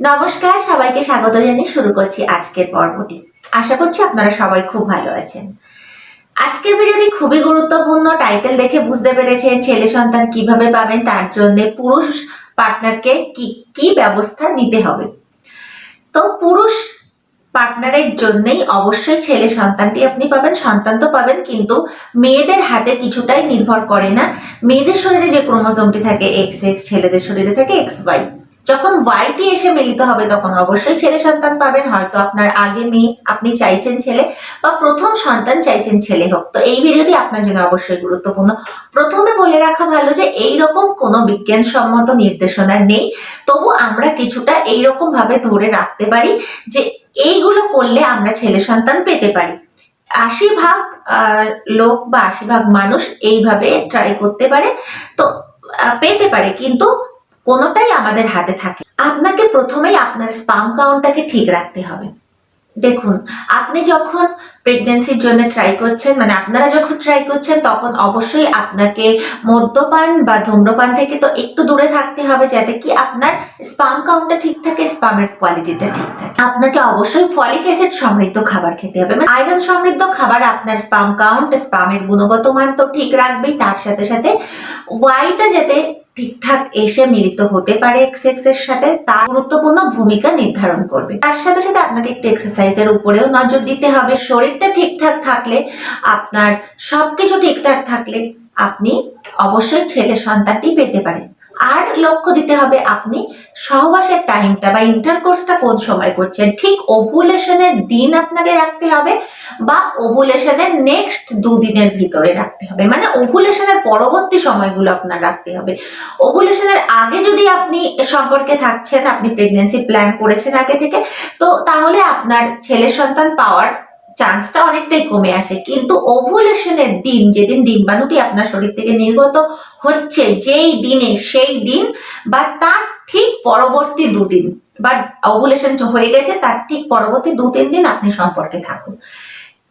নমস্কার, সবাইকে স্বাগত জানিয়ে শুরু করছি আজকের পর্বটি। আশা করছি আপনারা সবাই খুব ভালো আছেন। আজকের ভিডিওটি খুবই গুরুত্বপূর্ণ টাইটেল দেখে বুঝতে পেরেছেন ছেলে সন্তান কীভাবে পাবেন, তার জন্য পুরুষ পার্টনারকে কি কি ব্যবস্থা নিতে হবে। তো পুরুষ পার্টনারের জন্যই অবশ্যই ছেলে সন্তানটি আপনি পাবেন, সন্তান তো পাবেন, কিন্তু মেয়েদের হাতে কিছুটাই নির্ভর করে না। মেয়েদের শরীরে যে ক্রোমোজোমটি থাকে এক্স এক্স ছেলেদের শরীরে থাকে এক্স ওয়াই যখন ওয়াইটি এসে মিলিত হবে তখন অবশ্যই ছেলে সন্তান পাবেন। হয়তো আপনার আগে মেয়ে, আপনি চাইছেন ছেলে বা প্রথম সন্তান চাইছেন ছেলে হোক। তো এই ভিডিওটি আপনার জন্য অবশ্যই গুরুত্বপূর্ণ। প্রথমে বলে রাখা ভালো যে এই রকম কোনো বিজ্ঞানসম্মত নির্দেশনা নেই। তবু আমরা কিছুটা এইরকম ভাবে ধরে রাখতে পারি যে, এইগুলো করলে আমরা ছেলে সন্তান পেতে পারি। আশি ভাগ লোক বা আশি ভাগ মানুষ এইভাবে ট্রাই করতে পারে। তো পেতে পারে। কিন্তু কোনোটাই আমাদের হাতে থাকে। আপনাকে প্রথমেই আপনার স্পাম কাউন্টটাকে ঠিক রাখতে হবে। দেখুন, আপনি যখন প্রেগনেন্সির জন্য ট্রাই করছেন মানে আপনারা যখন ট্রাই করছেন, তখন অবশ্যই আপনাকে মদ্যপান বা ধূম্রপান থেকে তো একটু দূরে থাকতে হবে, যাতে কি আপনার স্পাম কাউন্টটা ঠিক থাকে স্পামের কোয়ালিটিটা ঠিক থাকে। আপনাকে অবশ্যই ফলিক অ্যাসিড সমৃদ্ধ খাবার খেতে হবে। মানে আয়রন সমৃদ্ধ খাবার আপনার স্পাম কাউন্ট স্পামের গুণগত মান তো ঠিক রাখবেই, তার সাথে সাথে ওয়াইটা যাতে ঠিকঠাক এসে মিলিত হতে পারে এক্সের সাথে, তার গুরুত্বপূর্ণ ভূমিকা নির্ধারণ করবে। তার সাথে সাথে আপনাকে একটু এক্সারসাইজের উপরেও নজর দিতে হবে। শরীরটা ঠিকঠাক থাকলে, আপনার সবকিছু ঠিকঠাক থাকলে আপনি অবশ্যই ছেলে সন্তানটি পেতে পারেন। আর লক্ষ্য দিতে হবে আপনি সহবাসের টাইমটা বা ইন্টারকোর্সটা কোন সময় করছেন। ঠিক ওভুলেশনের দিন আপনাকে রাখতে হবে বা ওভুলেশনের নেক্সট দুদিনের ভিতরে রাখতে হবে। মানে ওভুলেশনের পরবর্তী সময়গুলো আপনার রাখতে হবে। ওভুলেশনের আগে যদি আপনি সম্পর্কে থাকছেন, আপনি প্রেগনেন্সি প্ল্যান করেছেন আগে থেকে, তো তাহলে আপনার ছেলে সন্তান পাওয়ার চান্সটা অনেকটাই কমে আসে। কিন্তু ওভুলেশনের দিন, যেদিন ডিম্বাণুটি আপনার শরীর থেকে নির্গত হচ্ছে, যেই দিনে সেই দিন বা তার ঠিক পরবর্তী দুদিন, বা ওভুলেশন হয়ে গেছে, তার ঠিক পরবর্তী দু তিন দিন আপনি সম্পর্কে থাকুন।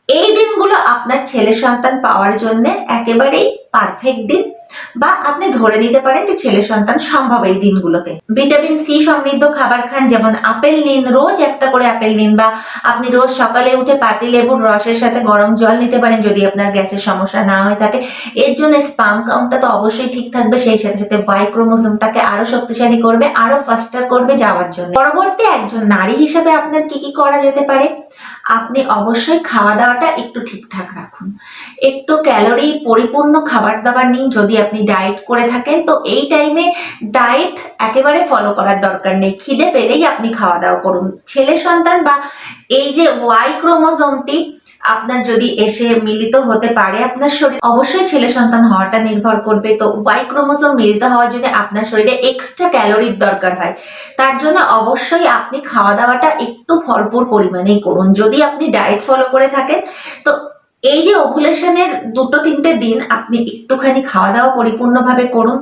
এই দিনগুলো আপনার ছেলে সন্তান পাওয়ার জন্য একেবারেই পারফেক্ট দিন। বা আপনি ধরে নিতে পারেন যে ছেলে সন্তান সম্ভব এই দিনগুলোতে। ভিটামিন সি সমৃদ্ধ খাবার খান, যেমন আপেল নিন। রোজ একটা করে আপেল নিন বা আপনি রোজ সকালে উঠে পাতি লেবুর রসের সাথে গরম জল নিতে পারেন যদি আপনার গ্যাসের সমস্যা না হয়ে থাকে। এর জন্য স্পাম কাউন্টটা তো অবশ্যই ঠিক থাকবে, সেই সাথে সাথে বাই ক্রোমোসোমটাকে আরও শক্তিশালী করবে, আরও ফাস্টার করবে যাওয়ার জন্য। পরবর্তী একজন নারী হিসেবে আপনার কি কি করা যেতে পারে? আপনি অবশ্যই খাওয়া দাওয়াটা একটু ঠিকঠাক রাখুন। একটু ক্যালোরি পরিপূর্ণ খাবার দাবার নিন যদি আপনি ডায়েট করে থাকেন, তো এই টাইমে ডায়েট একেবারে ফলো করার দরকার নেই। খিদে পেলেই আপনি খাওয়া দাওয়া করুন। ছেলে সন্তান বা এই যে ওয়াই ক্রোমোজোমটি, আপনার যদি এসে মিলিত হতে পারে, আপনার শরীর অবশ্যই ছেলে সন্তান হওয়াটা নির্ভর করবে। তো ওয়াই ক্রোমোজোম মিলিত হওয়ার জন্য আপনার শরীরে এক্সট্রা ক্যালোরির দরকার হয়। তার জন্য অবশ্যই আপনি খাওয়া দাওয়াটা একটু ভরপুর পরিমাণেই করুন। যদি আপনি ডায়েট ফলো করে থাকেন, তো এই যে ওভুলেশনের দুটো তিনটে দিন আপনি একটুখানি খাওয়া দাওয়া পরিপূর্ণভাবে করুন,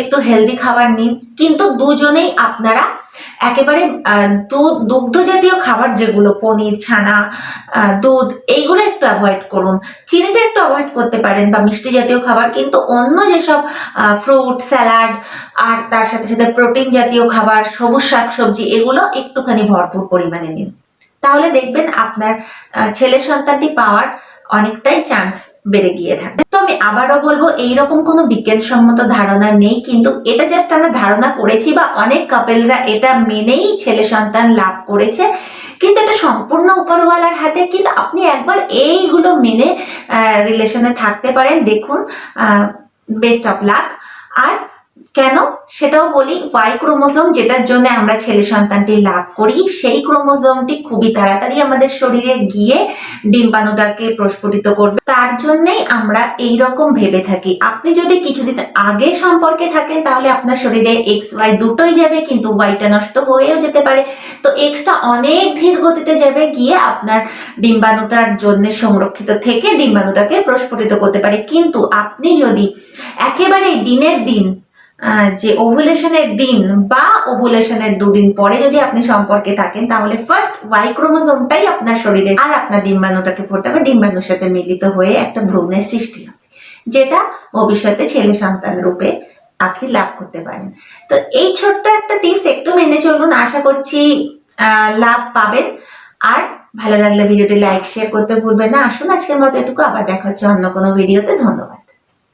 একটু হেলদি খাবার নিন, কিন্তু দুজনেই আপনারা একেবারে দুধ দুগ্ধ জাতীয় খাবার যেগুলো, পনির, ছানা দুধ, এইগুলো একটু অ্যাভয়েড করুন। চিনিটা একটু অ্যাভয়েড করতে পারেন বা মিষ্টি জাতীয় খাবার, কিন্তু অন্য যেসব ফ্রুট স্যালাড আর তার সাথে সাথে প্রোটিন জাতীয় খাবার, সবুজ শাকসবজি, এগুলো একটুখানি ভরপুর পরিমাণে নিন। তাহলে দেখবেন আপনার ছেলে সন্তানটি পাওয়ার অনেকটাই চান্স বেড়ে গিয়ে থাকে। তো আমি আবারও বলব, এইরকম কোনো বিজ্ঞানসম্মত ধারণা নেই, কিন্তু এটা জাস্ট আমরা ধারণা করেছি বা অনেক কাপেলরা এটা মেনেই ছেলে সন্তান লাভ করেছে। কিন্তু এটা সম্পূর্ণ উপরওয়ালার হাতে, কিন্তু আপনি একবার এইগুলো মেনে রিলেশনে থাকতে পারেন। দেখুন বেস্ট অফ লাক আর সেটাও বলি ওয়াই ক্রোমোজোম, যেটার জন্য আমরা ছেলে সন্তানটি লাভ করি, সেই ক্রোমোজোমটি খুবই তাড়াতাড়ি আমাদের শরীরে গিয়ে ডিম্বাণুটাকে প্রস্ফুটিত করবে। তার জন্যই আমরা এই রকম ভেবে থাকি। আপনি যদি কিছুদিন আগে সম্পর্কে থাকেন, তাহলে আপনার শরীরে এক্স ওয়াই দুটোই যাবে, কিন্তু ওয়াইটা নষ্ট হয়েও যেতে পারে। তো এক্সটা অনেক ধীর গতিতে যাবে, গিয়ে আপনার ডিম্বাণুটার জন্য সংরক্ষিত থেকে ডিম্বাণুটাকে প্রস্ফুটিত করতে পারে। কিন্তু আপনি যদি একেবারে দিনের দিন যে ওভুলেশনের দিন বা ওভুলেশনের দুদিন পরে যদি আপনি সম্পর্কে থাকেন, তাহলে ফার্স্ট ওয়াই ক্রোমোজোমটাই আপনার শরীরে আর আপনার ডিম্বাণুটাকে ফোটাবে ডিম্বাণুর সাথে মিলিত হয়ে একটা ভ্রূণের সৃষ্টি হবে, যেটা ভবিষ্যতে ছেলে সন্তান রূপে আপনি লাভ করতে পারেন। তো এই ছোট্ট একটা টিপস একটু মেনে চলুন, আশা করছি লাভ পাবেন। আর ভালো লাগলে ভিডিওটি লাইক শেয়ার করতে ভুলবেন না। আসুন আজকের মতো এটুকু, আবার দেখা হচ্ছে অন্য কোনো ভিডিওতে ধন্যবাদ।